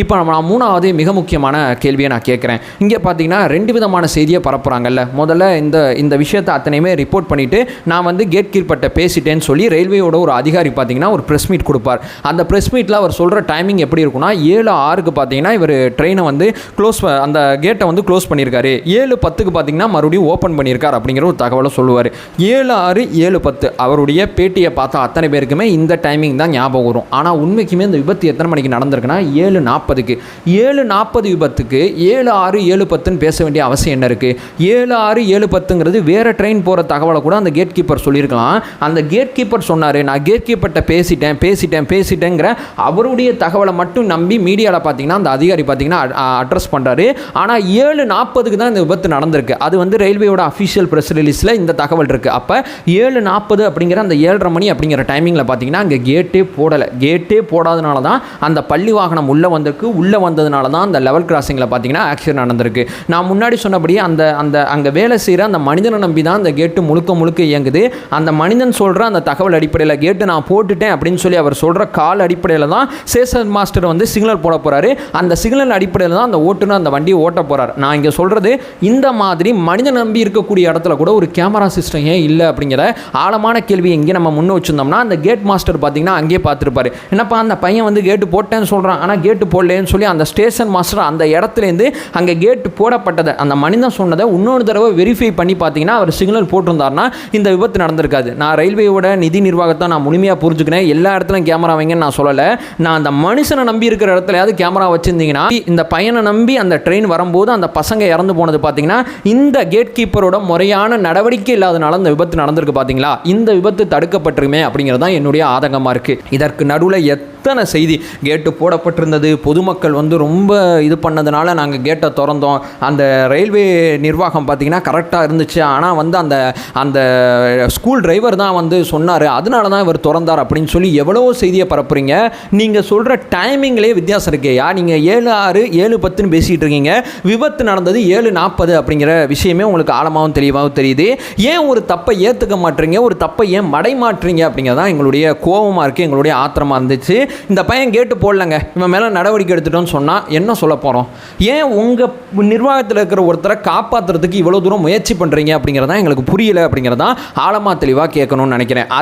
இப்போ நம்ம நான் மூணாவது மிக முக்கியமான கேள்வியை நான் கேட்குறேன். இங்கே பார்த்தீங்கன்னா ரெண்டு விதமான செய்தியை பரப்புகிறாங்கல்ல முதல்ல இந்த இந்த விஷயத்தை அத்தனையுமே ரிப்போர்ட் பண்ணிவிட்டு நான் வந்து கேட் கீப்பர்ட்ட பேசிட்டேன்னு சொல்லி ரயில்வேயோட ஒரு அதிகாரி பார்த்தீங்கன்னா ஒரு ப்ரெஸ் மீட் கொடுப்பார். அந்த ப்ரெஸ் மீட்டில் அவர் சொல்கிற டைமிங் எப்படி இருக்கும்னா ஏழு ஆறுக்கு பார்த்தீங்கன்னா இவர் ட்ரெயினை வந்து க்ளோஸ் அந்த கேட்டை வந்து க்ளோஸ் பண்ணியிருக்காரு. ஏழு பத்துக்கு பார்த்தீங்கன்னா மறுபடியும் ஓப்பன் பண்ணியிருக்கார் அப்படிங்கிற ஒரு தகவலை சொல்லுவார். ஏழு ஆறு ஏழு பத்து அவருடைய பேட்டியை பார்த்தா அத்தனை பேருக்குமே இந்த டைமிங் தான் ஞாபகம் வரும். ஆனால் உண்மைக்குமே இந்த விபத்து எத்தனை மணிக்கு நடந்திருக்குன்னா ஏழு நாற்பது நாற்பதுக்கு. ஏழு நாற்பது விபத்துக்கு ஏழு ஆறு ஏழு பத்துன்னு பேச வேண்டிய அவசியம் என்ன இருக்குது ஏழு ஆறு ஏழு பத்துங்கிறது வேறு ட்ரெயின் போகிற தகவலை கூட அந்த கேட் கீப்பர் சொல்லியிருக்கலாம். அந்த கேட் கீப்பர் சொன்னார் நான் கேட் கீப்பர்கிட்ட பேசிட்டேன் பேசிட்டேன் பேசிட்டேங்கிற அவருடைய தகவலை மட்டும் நம்பி மீடியாவில் பார்த்தீங்கன்னா அந்த அதிகாரி பார்த்தீங்கன்னா அட்ரஸ் பண்ணுறாரு ஆனால் ஏழு நாற்பதுக்கு தான் இந்த விபத்து நடந்திருக்கு. அது வந்து ரயில்வேயோட அஃபிஷியல் ப்ரெஸ் ரிலீஸில் இந்த தகவல் இருக்குது அப்போ ஏழு நாற்பது அப்படிங்கிற அந்த ஏழரை மணி அப்படிங்கிற டைமிங்கில் பார்த்தீங்கன்னா அங்கே கேட்டே போடலை. கேட்டே போடாதனால தான் அந்த பள்ளி வாகனம் உள்ளே வந்திருக்கு உள்ளே வந்ததுனால தான் அந்த லெவல் கிராசிங்கில் பார்த்தீங்கன்னா ஆக்சிடென்ட் நடந்திருக்கு. நான் முன்னாடி சொன்னபடி அந்த அந்த அங்கே வேலை செய்கிற அந்த மனிதனை நம்பி தான் அந்த கேட்டு முழுக்க முழுக்க இயங்குது. அந்த மனிதன் சொல்கிற அந்த தகவல் அடிப்படையில் கேட்டு நான் போட்டுட்டேன் அப்படின்னு சொல்லி அவர் சொல்கிற கால் அடிப்படையில் தான் சேஷன் மாஸ்டர் வந்து சிக்னல் போட போகிறாரு அந்த சிக்னல் அடிப்படையில் தான் அந்த ஓட்டுநர் அந்த வண்டியை ஓட்ட போகிறார் நான் இங்கே சொல்கிறது இந்த மாதிரி மனிதன் நம்பி இருக்கக்கூடிய இடத்துல கூட ஒரு கேமரா சிஸ்டம் ஏன் இல்லை அப்படிங்கிற ஆழமான கேள்வி எங்கே நம்ம முன்னே வச்சுருந்தோம்னா அந்த கேட் மாஸ்டர் பார்த்தீங்கன்னா அங்கேயே பார்த்துருப்பாரு. என்னப்பா அந்த பையன் வந்து கேட்டு போட்டேன்னு சொல்கிறான் ஆனால் கேட்டு போடலேன்னு சொல்லி அந்த ஸ்டேஷன் மாஸ்டர் அந்த இடத்துலேருந்து அங்கே கேட்டு போடப்பட்டதை அந்த மனிதன் சொன்னதை இன்னொரு தடவை வெரிஃபை பண்ணி பார்த்தீங்கன்னா அவர் சிக்னல் போட்டிருந்தாருன்னா இந்த விபத்து நடந்திருக்காது. நான் ரயில்வேயோட நிதி நிர்வாகத்தை நான் முழுமையாக புரிஞ்சுக்கிறேன் எல்லா இடத்துலையும் கேமரா வைங்கன்னு நான் சொல்லலை. நான் அந்த மனுஷனை நம்பி இருக்கிற இடத்துலயாவது கேமரா வச்சுருந்தீங்கன்னா இந்த பையனை நம்பி அந்த ட்ரெயின் வரும்போது அந்த பசங்க இறந்து போனது பார்த்தீங்கன்னா இந்த கேட் கீப்பரோட முறையான நடவடிக்கை இல்லாதனால அந்த விபத்து நடந்திருக்கு பார்த்தீங்களா? இந்த விபத்து தடுக்கப்பட்டிருமே அப்படிங்கிறது தான் என்னுடைய ஆதங்கமாக இருக்குது இதற்கு நடுவில் அத்தனை செய்தி கேட்டு போடப்பட்டிருந்தது. பொதுமக்கள் வந்து ரொம்ப இது பண்ணதுனால நாங்கள் கேட்டை திறந்தோம். அந்த ரயில்வே நிர்வாகம் பார்த்திங்கன்னா கரெக்டாக இருந்துச்சு. ஆனால் வந்து அந்த அந்த ஸ்கூல் டிரைவர் தான் வந்து சொன்னார் அதனால தான் இவர் திறந்தார் அப்படின்னு சொல்லி எவ்வளோ செய்தியை பரப்புறீங்க. நீங்கள் சொல்கிற டைமிங்லேயே வித்தியாசம் இருக்கேயா நீங்கள் ஏழு ஆறு ஏழு பத்துன்னு பேசிகிட்டு இருக்கீங்க. விபத்து நடந்தது ஏழு நாற்பது அப்படிங்கிற விஷயமே உங்களுக்கு ஆழமாகவும் தெளிவாகவும் தெரியுது. ஏன் ஒரு தப்பை ஏற்றுக்க மாட்டீங்க? ஒரு தப்பை ஏன் மடை மாட்டுறீங்க அப்படிங்கிறதான் எங்களுடைய கோபமாக இருக்குது எங்களுடைய ஆத்திரமாக இருந்துச்சு. இந்த பையன் கேட்டு போடலங்க. இவன் மேலே நடவடிக்கை எடுத்துட்டோன்னு சொன்னால் என்ன சொல்ல போகிறோம் ஏன் உங்கள் நிர்வாகத்தில் இருக்கிற ஒருத்தரை காப்பாற்றுறதுக்கு இவ்வளோ தூரம் முயற்சி பண்ணுறீங்க அப்படிங்கிறதான் எங்களுக்கு புரியல அப்படிங்கிறதான் ஆழமாக தெளிவாக கேட்கணும்னு நினைக்கிறேன்.